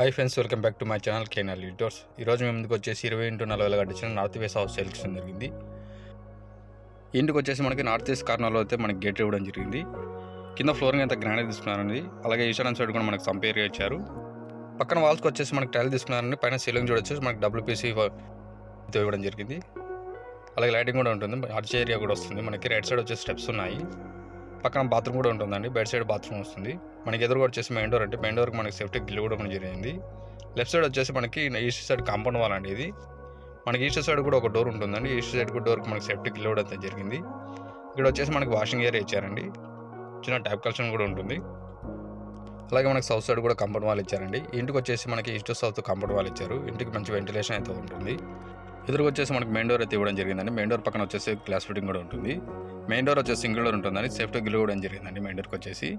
Hi friends welcome back to my channel కేనల్ యూటోర్స్ ఈరోజు మేము ముందుకు వచ్చేసి ఇరవై ఇంటూ నలభై వేల కట్టించిన నార్త్ వేస్ హౌస్ సెలెక్షన్ జరిగింది. ఇంటికి వచ్చేసి మనకి నార్త్ వేస్ కార్నర్లో అయితే మనకి గేట్ ఇవ్వడం జరిగింది. కింద ఫ్లోరింగ్ అయితే గ్రానైట్ తీసుకున్నారండి. అలాగే ఈశాన్య సైడ్ కూడా మనకి సంపేర్ ఇచ్చారు. పక్కన వాల్స్కి వచ్చేసి మనకి టైల్ తీసుకున్నారండి. పైన సీలింగ్ చూడొచ్చు మనకి డబ్ల్యూపీసీ ఇవ్వడం జరిగింది. అలాగే లైటింగ్ కూడా ఉంటుంది. ఆర్చ్ ఏరియా కూడా వస్తుంది. మనకి రైట్ సైడ్ వచ్చేసి స్టెప్స్ ఉన్నాయి. పక్కన బాత్రూమ్ కూడా ఉంటుందండి. బెడ్ సైడ్ బాత్రూమ్ వస్తుంది. మనకి ఎదురుగా వచ్చేసి మెయిన్ డోర్ అంటే మెయిన్ డోర్కి మనకి సేఫ్టీ గిల్లు కూడా మనకి జరిగింది. లెఫ్ట్ సైడ్ వచ్చేసి మనకి ఈస్ట్ సైడ్ కాంపౌండ్ వాల్ అండి ఇది. మనకి ఈస్ట్ సైడ్ కూడా ఒక డోర్ ఉంటుందండి. ఈస్ట్ సైడ్ కూడా డోర్కి మనకి సేఫ్టీ గిల్లు కూడా జరిగింది. ఇక్కడ వచ్చేసి మనకి వాషింగ్ ఏరియా ఇచ్చారండి. చిన్న ట్యాప్ కలెక్షన్ కూడా ఉంటుంది. అలాగే మనకి సౌత్ సైడ్ కూడా కంపౌండ్ వాల్ ఇచ్చారండి. ఇంటికి వచ్చేసి మనకి ఈస్ట్ సౌత్ కంపౌండ్ వాల్ ఇచ్చారు. ఇంటికి మంచి వెంటిలేషన్ అయితే ఉంటుంది. ఎదురుగా వచ్చేసి మనకు మెయిన్ డోర్ అయితే ఇవ్వడం జరిగిందండి. మెయిన్ డోర్ పక్కన వచ్చేసి గ్లాస్ ఫిట్టింగ్ కూడా ఉంటుంది. మెయిన్ డోర్ వచ్చేసి సింగిల్ డోర్ ఉంటుందని సేఫ్టీ గిల్ కూడా జరిగిందండి మెయిన్ డోర్కి వచ్చేసి.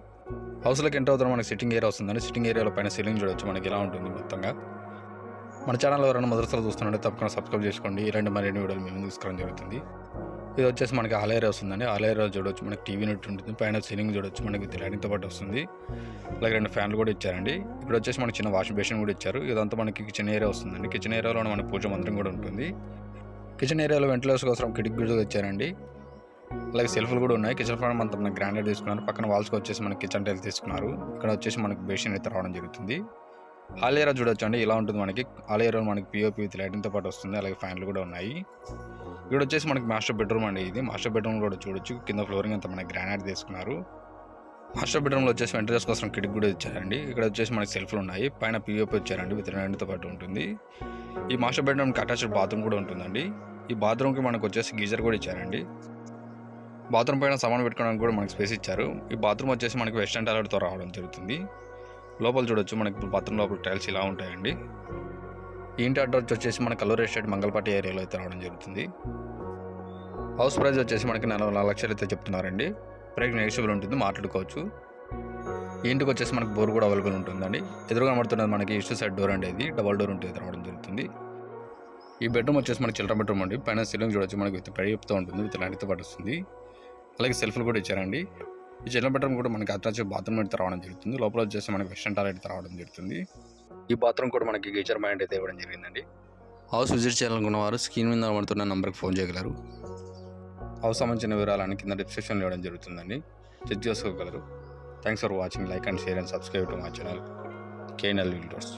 హౌస్లోకి ఎంటర్ అవుతున్న మనకి సిట్టింగ్ ఏరియా వస్తుందండి. సిట్టింగ్ ఏరియాలో పైన సీలింగ్ చూడొచ్చు మనకి ఎలా ఉంటుంది మొత్తంగా. మన ఛానల్ ఎవరైనా మొదటిసారి చూస్తుంటే తప్పకుండా సబ్స్క్రైబ్ చేసుకోండి. ఇలాంటి మరిన్ని వీడియోలు మేము తీసుకోవడం జరుగుతుంది. ఇది వచ్చేసి మనకి ఆల్ వస్తుందండి. ఆల్ చూడొచ్చు. మనకి టీవీ నెట్ ఉంటుంది. పైన సీలింగ్ చూడొచ్చు. మనకి లైటింగ్తో పాటు వస్తుంది. అలాగే రెండు ఫ్యాన్లు కూడా ఇచ్చారండి. ఇక్కడ వచ్చేసి మనకి చిన్న వాషింగ్ బేసిన్ కూడా ఇచ్చారు. ఇదంతా మనకి కిచెన్ ఏరియా వస్తుందండి. కిచెన్ ఏరియాలో మన పూజ మందిరం కూడా ఉంటుంది. కిచెన్ ఏరియాలో వెంటిలేషన్ కోసం కిటికీ కూడా ఇచ్చారండి అలాగే సెల్ఫ్లు కూడా ఉన్నాయి. కిచెన్ ఫ్యాన్ అంతా మనకి గ్రాండెడ్ తీసుకున్నారు. పక్కన వాల్స్కి వచ్చేసి మనకి కిచెన్ టైల్ తీసుకున్నారు. ఇక్కడ వచ్చేసి మనకి బేసిన్ అయితే రావడం జరుగుతుంది. హాల్ ఏరియా చూడొచ్చు అండి. ఇలా ఉంటుంది మనకి. హాల్ ఏరియా మనకి పిఓపి విత్ లైటింగ్తో పాటు వస్తుంది. అలాగే ఫ్యాన్లు కూడా ఉన్నాయి. ఇక్కడ వచ్చేసి మనకి మాస్టర్ బెడ్రూమ్ అండి ఇది. మాస్టర్ బెడ్రూమ్ కూడా చూడొచ్చు. కింద ఫ్లోరింగ్ అంతా మనకి గ్రానైట్ తీసుకున్నారు. మాస్టర్ బెడ్రూమ్లో వచ్చేసి వెంటర్స్ కోసం కిటికీ కూడా ఇచ్చారండి. ఇక్కడ వచ్చేసి మనకి సెల్ఫ్లు ఉన్నాయి. పైన పిఓపి వచ్చారండి విత్ లైటింగ్తో పాటు ఉంటుంది. ఈ మాస్టర్ బెడ్రూమ్కి అటాచ్డ్ బాత్రూమ్ కూడా ఉంటుందండి. ఈ బాత్రూమ్కి మనకు వచ్చేసి గీజర్ కూడా ఇచ్చారండి. బాత్రూమ్ పైన సామాన్ పెట్టుకోవడానికి కూడా మనకి స్పేస్ ఇచ్చారు. ఈ బాత్రూమ్ వచ్చేసి మనకి వెస్టర్న్ టాయిలెట్తో రావడం జరుగుతుంది. లోపల చూడొచ్చు మనకి బాత్రూమ్ లోపల టైల్స్ ఇలా ఉంటాయండి. ఇంటి అడ్రస్ వచ్చేసి మన కల్లూరు ఎస్టేట్ మంగళపాటి ఏరియాలో అయితే రావడం జరుగుతుంది. హౌస్ ప్రైస్ వచ్చేసి మనకి నలభై నాలుగు లక్షలు అయితే చెప్తున్నారండి. బ్రేక్ నెగిషియబుల్ ఉంటుంది మాట్లాడుకోవచ్చు. ఇంటికి వచ్చేసి మనకి బోర్ కూడా అవైలబుల్ ఉంటుందండి. ఎదురుగా పడుతున్నది మనకి ఈస్ట్ సైడ్ డోర్ అండి ఇది. డబల్ డోర్ ఉంటుంది రావడం జరుగుతుంది. ఈ బెడ్రూమ్ వచ్చేసి మనకి చిల్డ్రన్ బెడ్రూమ్ అండి. పైన సీలింగ్ చూడొచ్చు మనకి విత్ చెప్తూ ఉంటుంది విత్ లాంటితో పడుతుంది. అలాగే సెల్ఫ్లు కూడా ఇచ్చారండి. ఈ చిల్డ్రన్ బెడ్రూమ్ కూడా మనకి అటాచ్ బాత్రూమ్ అయితే రావడం జరుగుతుంది. లోపల వచ్చేసి మనకి వెస్టర్న్ టాయిలెట్ రావడం జరుగుతుంది. ఈ బాత్రూమ్ కూడా మనకి గీచర్ మైండ్ అయితే ఇవ్వడం జరిగిందండి. హౌస్ విజిట్ చేయాలనుకున్న వారు స్క్రీన్ మీద పడుతున్న నెంబర్కి ఫోన్ చేయగలరు. హౌస్ సంబంధించిన వివరాలని కింద డిస్క్రిప్షన్లో ఇవ్వడం జరుగుతుందండి. చెక్ చేసుకోగలరు. Thanks for watching like and share and subscribe to my channel KNL builders